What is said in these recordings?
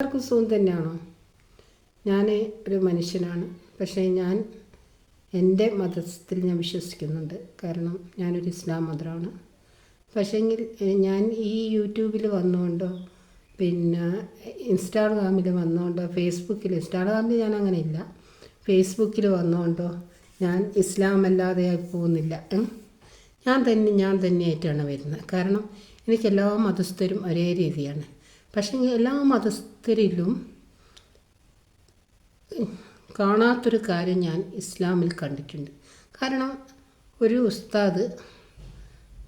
എല്ലാവർക്കും സുഖം തന്നെയാണോ? ഞാൻ ഒരു മനുഷ്യനാണ്. പക്ഷേ ഞാൻ എന്റെ മതത്തിൽ ഞാൻ വിശ്വസിക്കുന്നുണ്ട്. കാരണം ഞാനൊരു ഇസ്ലാം മതമാണ്. പക്ഷേങ്കിൽ ഞാൻ ഈ യൂട്യൂബിൽ വന്നുകൊണ്ടോ പിന്നെ ഇൻസ്റ്റാഗ്രാമിൽ വന്നുകൊണ്ടോ ഫേസ്ബുക്കിൽ ഇൻസ്റ്റാഗ്രാമിൽ ഞാൻ അങ്ങനെ ഇല്ല ഫേസ്ബുക്കിൽ വന്നുകൊണ്ടോ ഞാൻ ഇസ്ലാം അല്ലാതെ ആയി പോകുന്നില്ല ഞാൻ തന്നെ ഞാൻ തന്നെയായിട്ടാണ് വരുന്നത്. കാരണം എനിക്ക് എല്ലാ മതസ്ഥരും ഒരേ രീതിയാണ്. പക്ഷേ എല്ലാ മതസ്ഥരിലും കാണാത്തൊരു കാര്യം ഞാൻ ഇസ്ലാമിൽ കണ്ടിട്ടുണ്ട്. കാരണം ഒരു ഉസ്താദ്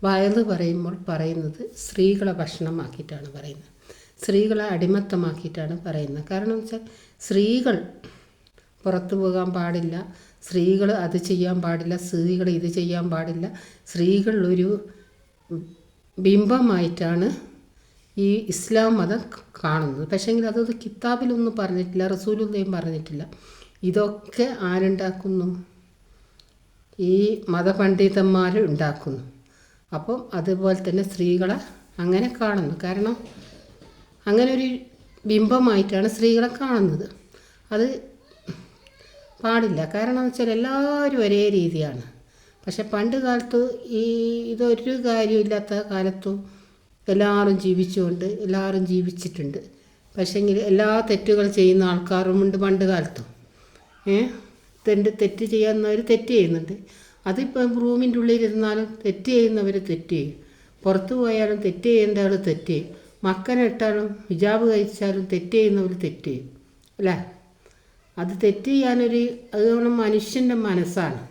വയത് പറയുമ്പോൾ പറയുന്നത് സ്ത്രീകളെ ഭക്ഷണമാക്കിയിട്ടാണ് പറയുന്നത്. സ്ത്രീകളെ അടിമത്തമാക്കിയിട്ടാണ് പറയുന്നത്. കാരണം വെച്ചാൽ സ്ത്രീകൾ പുറത്തു പോകാൻ പാടില്ല സ്ത്രീകൾ അത് ചെയ്യാൻ പാടില്ല സ്ത്രീകൾ ഇത് ചെയ്യാൻ പാടില്ല. സ്ത്രീകൾ ഒരു ബിംബമായിട്ടാണ് ഈ ഇസ്ലാം മതം കാണുന്നത്. പക്ഷേങ്കിൽ അതത് കിതാബിലൊന്നും പറഞ്ഞിട്ടില്ല റസൂലുള്ളയും പറഞ്ഞിട്ടില്ല. ഇതൊക്കെ ആരുണ്ടാക്കുന്നു? ഈ മതപണ്ഡിതന്മാർ ഉണ്ടാക്കുന്നു. അപ്പം അതുപോലെ തന്നെ സ്ത്രീകളെ അങ്ങനെ കാണുന്നു. കാരണം അങ്ങനെ ഒരു ബിംബമായിട്ടാണ് സ്ത്രീകളെ കാണുന്നത്. അത് പാടില്ല. കാരണം എന്ന് വെച്ചാൽ എല്ലാവരും ഒരേ രീതിയാണ്. പക്ഷെ പണ്ട് കാലത്ത് ഈ ഇതൊരു കാര്യമില്ലാത്ത കാലത്തും എല്ലാവരും ജീവിച്ചുകൊണ്ട് എല്ലാവരും ജീവിച്ചിട്ടുണ്ട്. പക്ഷേങ്കിൽ എല്ലാ തെറ്റുകൾ ചെയ്യുന്ന ആൾക്കാരുമുണ്ട് പണ്ട് കാലത്തും. ഏ? തെറ്റ് തെറ്റ് ചെയ്യാവുന്നവർ തെറ്റ് ചെയ്യുന്നുണ്ട്. അതിപ്പം റൂമിന്റെ ഉള്ളിലിരുന്നാലും തെറ്റ് ചെയ്യുന്നവർ തെറ്റ് ചെയ്യും. പുറത്തു പോയാലും തെറ്റ് ചെയ്യേണ്ട ആൾ തെറ്റ് ചെയ്യും. മക്കനെ ഇട്ടാലും ഹിജാബ് കഴിച്ചാലും തെറ്റ് ചെയ്യുന്നവർ തെറ്റ് ചെയ്യും. അല്ലേ? അത് തെറ്റ് ചെയ്യാനൊരു അതുകൊണ്ട് മനുഷ്യന്റെ മനസ്സാണ്.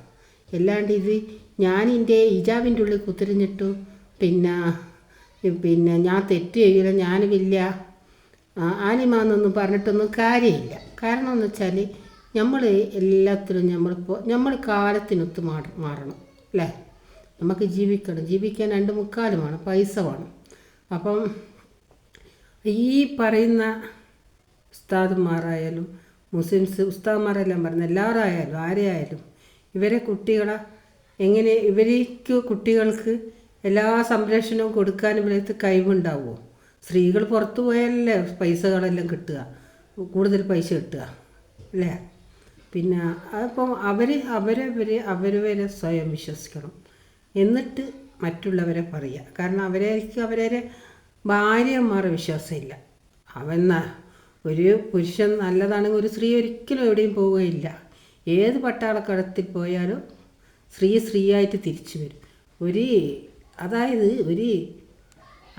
അല്ലാണ്ട് ഇത് ഞാൻ ഹിജാബിന്റെ ഉള്ളിൽ കുത്തിരിഞ്ഞിട്ടു പിന്നെ പിന്നെ ഞാൻ തെറ്റ് ചെയ്യില്ല ആനിമ ആലിമാന്നൊന്നും പറഞ്ഞിട്ടൊന്നും കാര്യമില്ല. കാരണം എന്ന് വെച്ചാൽ നമ്മൾ എല്ലാത്തിലും നമ്മളിപ്പോൾ നമ്മൾ കാലത്തിനൊത്ത് മാറ മാറണം അല്ലേ? നമുക്ക് ജീവിക്കണം. ജീവിക്കാൻ രണ്ട് മുക്കാലും വേണം പൈസ വേണം. അപ്പം ഈ പറയുന്ന ഉസ്താദുമാരായാലും മുസ്ലിംസ് ഉസ്താദുമാരെല്ലാം പറഞ്ഞ എല്ലാവരായാലും ആരെയായാലും ഇവരെ കുട്ടികളെ എങ്ങനെ ഇവർക്ക് കുട്ടികൾക്ക് എല്ലാ സംരക്ഷണവും കൊടുക്കാനും ഇവരടുത്ത് കഴിവുണ്ടാവുമോ? സ്ത്രീകൾ പുറത്തു പോയാലല്ലേ പൈസകളെല്ലാം കിട്ടുക. കൂടുതൽ പൈസ കിട്ടുക. അല്ലേ? പിന്നെ അപ്പം അവർ അവരവർ അവരവരെ സ്വയം വിശ്വസിക്കണം. എന്നിട്ട് മറ്റുള്ളവരെ പറയുക. കാരണം അവരേക്ക് അവരെ ഭാര്യമാരെ വിശ്വാസമില്ല. അവൻ ഒരു പുരുഷൻ നല്ലതാണെങ്കിൽ ഒരു സ്ത്രീ ഒരിക്കലും എവിടെയും പോവുകയില്ല. ഏത് പട്ടാളക്കടത്തിൽ പോയാലും സ്ത്രീ സ്ത്രീയായിട്ട് തിരിച്ചു വരും. ഒരു അതായത് ഒരു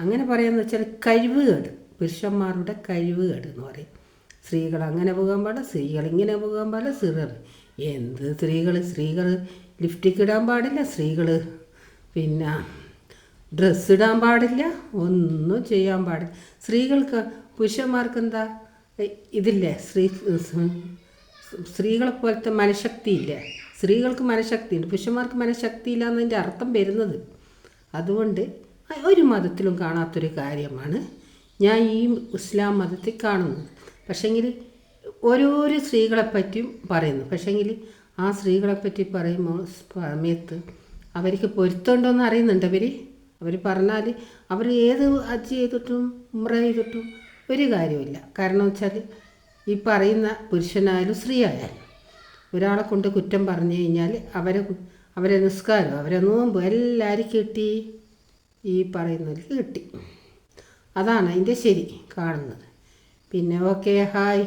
അങ്ങനെ പറയാമെന്ന് വെച്ചാൽ കഴിവുകേട് പുരുഷന്മാരുടെ കഴിവുകേട് എന്ന് പറയും. സ്ത്രീകൾ അങ്ങനെ പോകാൻ പാടില്ല സ്ത്രീകൾ ഇങ്ങനെ പോകാൻ പാടില്ല സ്ത്രീകൾ എന്ത് സ്ത്രീകൾ? സ്ത്രീകൾ ലിഫ്റ്റിക്ക് ഇടാൻ പാടില്ല സ്ത്രീകൾ പിന്നെ ഡ്രസ്സ് ഇടാൻ പാടില്ല ഒന്നും ചെയ്യാൻ പാടില്ല. സ്ത്രീകൾക്ക് പുരുഷന്മാർക്ക് എന്താ? ഇതില്ലേ സ്ത്രീ സ്ത്രീകളെ പോലത്തെ മനഃശക്തി ഇല്ലേ? സ്ത്രീകൾക്ക് മനഃശക്തി ഉണ്ട് പുരുഷന്മാർക്ക് മനഃശക്തി ഇല്ല എന്നതിന്റെ അർത്ഥം വരുന്നത് അതുകൊണ്ട് ഒരു മതത്തിലും കാണാത്തൊരു കാര്യമാണ് ഞാൻ ഈ ഇസ്ലാം മതത്തിൽ കാണുന്നത്. പക്ഷേങ്കിൽ ഓരോരോ സ്ത്രീകളെപ്പറ്റിയും പറയുന്നു. പക്ഷേങ്കിൽ ആ സ്ത്രീകളെപ്പറ്റി പറയുമ്പോൾ സമയത്ത് അവർക്ക് പൊരുത്തമുണ്ടോയെന്ന് അറിയുന്നുണ്ട് അവർ അവർ പറഞ്ഞാൽ അവർ ഏത് ഹജ്ജ് ചെയ്തിട്ടും ഉമ്ര ചെയ്തിട്ടും ഒരു കാര്യമില്ല കാരണം വെച്ചാൽ ഈ പറയുന്ന പുരുഷനായാലും സ്ത്രീ ആയാലും ഒരാളെ കൊണ്ട് കുറ്റം പറഞ്ഞു കഴിഞ്ഞാൽ അവരെ അവരെ നിസ്കാരം അവരെ നോമ്പ് എല്ലാവരും കിട്ടി. ഈ പറയുന്നവർക്ക് കിട്ടി. അതാണ് അതിന്റെ ശരി കാണുന്നത്. പിന്നെ ഓക്കെ ഹായ്.